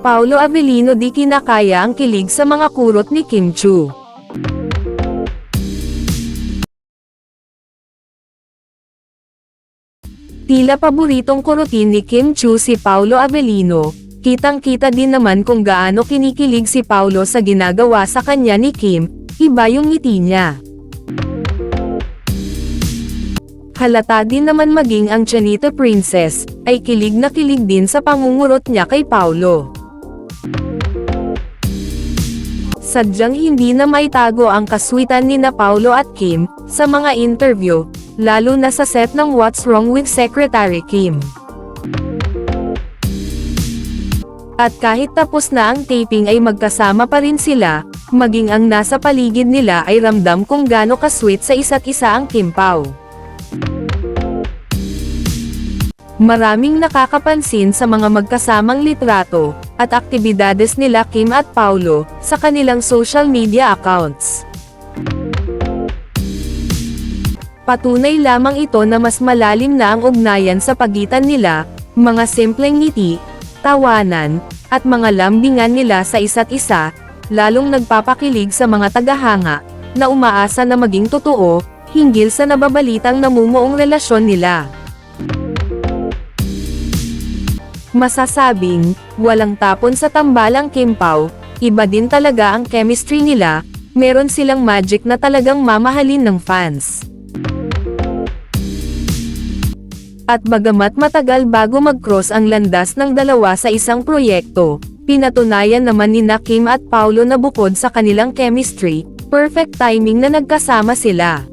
Paulo Avellino di kinakaya ang kilig sa mga kurot ni Kim Chu. Tila paboritong kurutin ni Kim Chu si Paulo Avellino, kitang-kita din naman kung gaano kinikilig si Paulo sa ginagawa sa kanya ni Kim, iba yung ngiti niya. Halata din naman maging ang Chanita Princess, ay kilig na kilig din sa pangungurot niya kay Paulo. Sadyang hindi na maitago ang kaswitan ni na Paulo at Kim, sa mga interview, lalo na sa set ng What's Wrong with Secretary Kim. At kahit tapos na ang taping ay magkasama pa rin sila, maging ang nasa paligid nila ay ramdam kung gaano kasweet sa isa't isa ang Kim Pao. Maraming nakakapansin sa mga magkasamang litrato, at aktibidades nila Kim at Paulo, sa kanilang social media accounts. Patunay lamang ito na mas malalim na ang ugnayan sa pagitan nila, mga simpleng ngiti, tawanan, at mga lambingan nila sa isa't isa, lalong nagpapakilig sa mga tagahanga, na umaasa na maging totoo, hinggil sa nababalitang namumuong relasyon nila. Masasabing, walang tapon sa tambalang Kim Pao, iba din talaga ang chemistry nila, meron silang magic na talagang mamahalin ng fans. At bagamat matagal bago mag-cross ang landas ng dalawa sa isang proyekto, pinatunayan naman ni na Kim at Paulo na bukod sa kanilang chemistry, perfect timing na nagkasama sila.